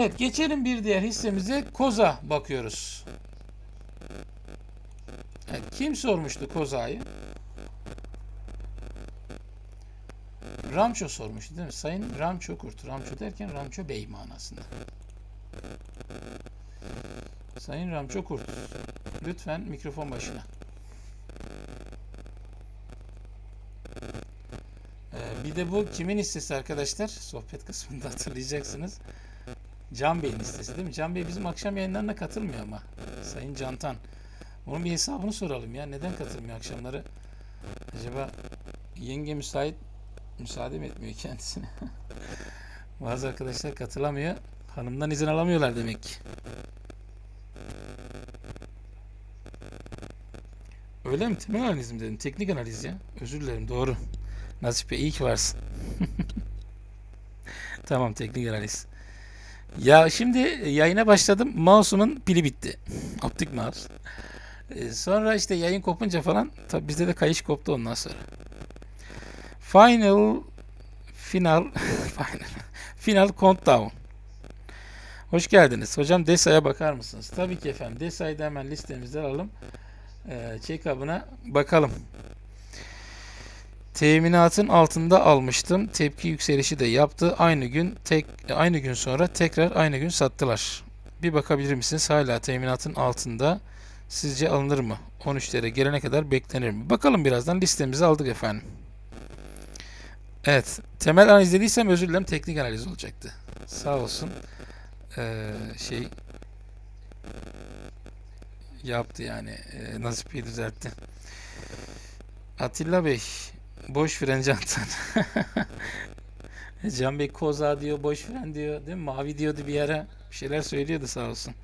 Evet geçelim bir diğer hissemize Koza bakıyoruz. Evet, kim sormuştu Koza'yı? Ramço sormuştu değil mi? Sayın Ramço Kurt. Ramço derken Ramço Bey manasında. Sayın Ramço Kurt. Lütfen mikrofon başına. Ee, bir de bu kimin hissesi arkadaşlar? Sohbet kısmında hatırlayacaksınız. Can Bey'in listesi değil mi? Can Bey bizim akşam yayınlarına katılmıyor ama. Sayın Cantan. Onun bir hesabını soralım ya. Neden katılmıyor akşamları? Acaba yenge müsait müsaade mi etmiyor kendisine? Bazı arkadaşlar katılamıyor. Hanımdan izin alamıyorlar demek ki. Öyle mi? Temel analiz mi dedin? Teknik analiz ya. Özür dilerim. Doğru. Nasip Bey iyi ki varsın. tamam teknik analiz. Ya şimdi yayına başladım. Mouse'umun pili bitti. Optik mouse. Ee, Sonra işte yayın kopunca falan tabi bizde de kayış koptu ondan sonra. Final final final final countdown. Hoş geldiniz. Hocam DESA'ya bakar mısınız? Tabii ki efendim. DESA'yı da hemen listemizden alalım. Ee, check-up'ına bakalım. Teminatın altında almıştım. Tepki yükselişi de yaptı. Aynı gün tek aynı gün sonra tekrar aynı gün sattılar. Bir bakabilir misiniz? Hala teminatın altında. Sizce alınır mı? 13'lere gelene kadar beklenir mi? Bakalım birazdan listemizi aldık efendim. Evet. Temel analiz dediysem özür dilerim. Teknik analiz olacaktı. Sağ olsun. Ee, şey yaptı yani. Ee, Bey düzeltti. Atilla Bey boş fren Cantan. Can Bey koza diyor, boş fren diyor, değil mi? Mavi diyordu bir ara. Bir şeyler söylüyordu sağ olsun.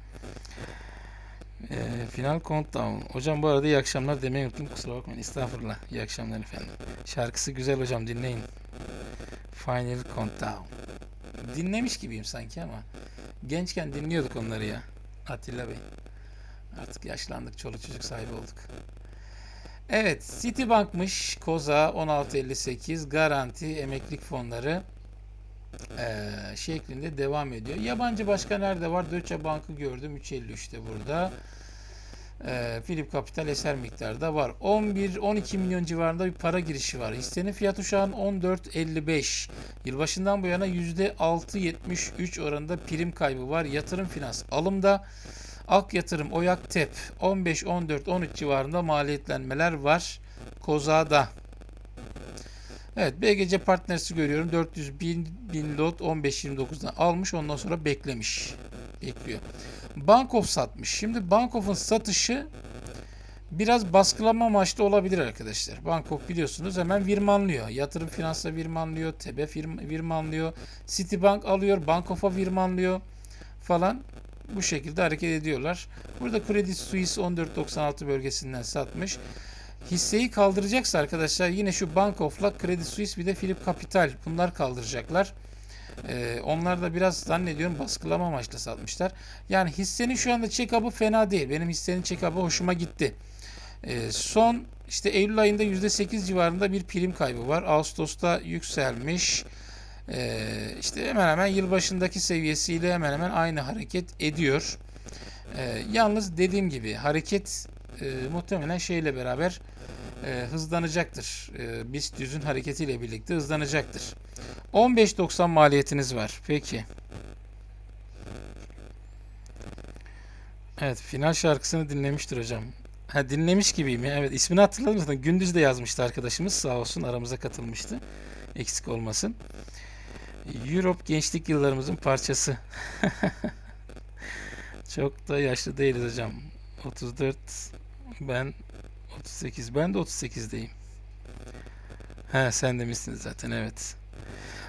Ee, final countdown. Hocam bu arada iyi akşamlar demeyi unuttum. Kusura bakmayın. Estağfurullah. İyi akşamlar efendim. Şarkısı güzel hocam dinleyin. Final countdown. Dinlemiş gibiyim sanki ama. Gençken dinliyorduk onları ya. Atilla Bey. Artık yaşlandık. Çoluk çocuk sahibi olduk. Evet. Citibank'mış. Koza 1658. Garanti emeklilik fonları eee, şeklinde devam ediyor. Yabancı başka nerede var? Deutsche Bank'ı gördüm. 353'te burada. Eee Philip Capital eser miktarda var. 11-12 milyon civarında bir para girişi var. Hissenin fiyatı şu an 14.55. Yılbaşından bu yana %6.73 oranında prim kaybı var. Yatırım finans alımda Ak Yatırım, Oyak Tep 15, 14, 13 civarında maliyetlenmeler var. Koza'da. Evet BGC Partners'i görüyorum. 400 bin, bin lot 15.29'dan almış. Ondan sonra beklemiş. Bekliyor. Bankof satmış. Şimdi Bankof'un satışı biraz baskılama amaçlı olabilir arkadaşlar. Bankof biliyorsunuz hemen virmanlıyor. Yatırım finansla virmanlıyor. Firm- virmanlıyor. Citibank alıyor. Bankof'a virmanlıyor falan bu şekilde hareket ediyorlar. Burada Credit Suisse 14.96 bölgesinden satmış. Hisseyi kaldıracaksa arkadaşlar yine şu Bank of'la Credit Suisse bir de Philip Capital bunlar kaldıracaklar. Ee, onlar da biraz zannediyorum baskılama amaçlı satmışlar. Yani hissenin şu anda check-up'ı fena değil. Benim hissenin check-up'ı hoşuma gitti. Ee, son işte Eylül ayında %8 civarında bir prim kaybı var. Ağustos'ta yükselmiş. Ee, işte hemen hemen yılbaşındaki seviyesiyle hemen hemen aynı hareket ediyor. Ee, yalnız dediğim gibi hareket e, muhtemelen şeyle beraber e, hızlanacaktır. E, BIST 100'ün hareketiyle birlikte hızlanacaktır. 15.90 maliyetiniz var. Peki. Evet, final şarkısını dinlemiştir hocam. Ha dinlemiş gibiyim ya. Evet, ismini hatırladım. Gündüz de yazmıştı arkadaşımız. Sağ olsun aramıza katılmıştı. Eksik olmasın. Europe gençlik yıllarımızın parçası. Çok da yaşlı değiliz hocam. 34 ben 38 ben de 38'deyim. He sen demişsiniz zaten evet.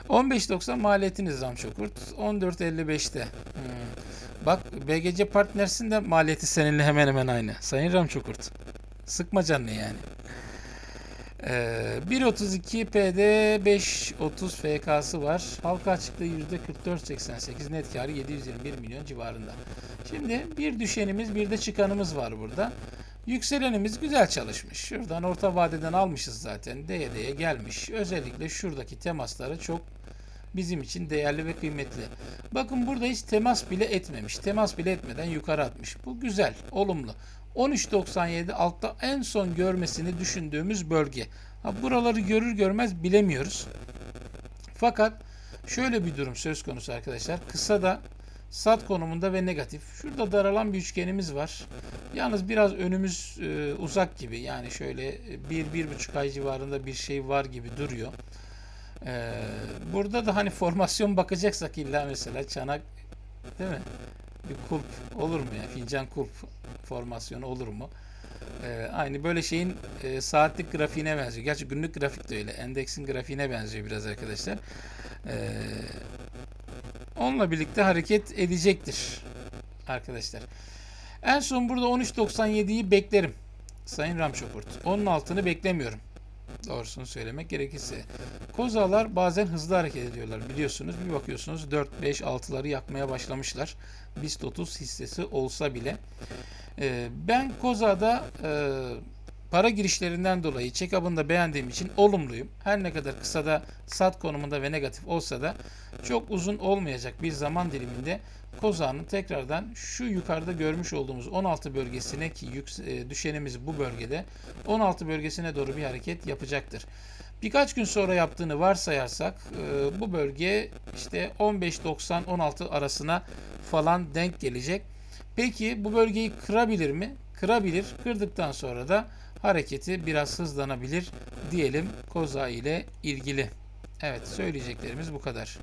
15.90 maliyetiniz Ramçokurt. 14.55'te. Hmm. Bak BGC Partners'in de maliyeti seninle hemen hemen aynı. Sayın Ramçokurt. Sıkma canını yani. Ee, 1.32 PD 5.30 FK'sı var. Halka açıklığı %44.88 net karı 721 milyon civarında. Şimdi bir düşenimiz bir de çıkanımız var burada. Yükselenimiz güzel çalışmış. Şuradan orta vadeden almışız zaten. D'ye D'ye gelmiş. Özellikle şuradaki temasları çok bizim için değerli ve kıymetli. Bakın burada hiç temas bile etmemiş. Temas bile etmeden yukarı atmış. Bu güzel, olumlu. 13.97 altta en son görmesini düşündüğümüz bölge. Ha, buraları görür görmez bilemiyoruz. Fakat şöyle bir durum söz konusu arkadaşlar. Kısa da sat konumunda ve negatif. Şurada daralan bir üçgenimiz var. Yalnız biraz önümüz e, uzak gibi. Yani şöyle 1-1,5 ay civarında bir şey var gibi duruyor. E, burada da hani formasyon bakacaksak illa mesela çanak değil mi? Bir kulp olur mu ya? Fincan kulp formasyonu olur mu? E, aynı böyle şeyin e, saatlik grafiğine benziyor. Gerçi günlük grafik de öyle. Endeksin grafiğine benziyor biraz arkadaşlar. E, onunla birlikte hareket edecektir arkadaşlar. En son burada 13.97'yi beklerim. Sayın Ramşopurt. Onun altını beklemiyorum. Doğrusunu söylemek gerekirse. Kozalar bazen hızlı hareket ediyorlar biliyorsunuz. Bir bakıyorsunuz 4, 5, 6'ları yakmaya başlamışlar. BIST 30 hissesi olsa bile. Ee, ben Koza'da e, para girişlerinden dolayı check-up'ını da beğendiğim için olumluyum. Her ne kadar kısada sat konumunda ve negatif olsa da çok uzun olmayacak bir zaman diliminde Koza'nın tekrardan şu yukarıda görmüş olduğumuz 16 bölgesine ki e, düşenimiz bu bölgede 16 bölgesine doğru bir hareket yapacaktır. Birkaç gün sonra yaptığını varsayarsak e, bu bölge işte 15.90-16 arasına falan denk gelecek. Peki bu bölgeyi kırabilir mi? Kırabilir. Kırdıktan sonra da hareketi biraz hızlanabilir diyelim Koza ile ilgili. Evet söyleyeceklerimiz bu kadar.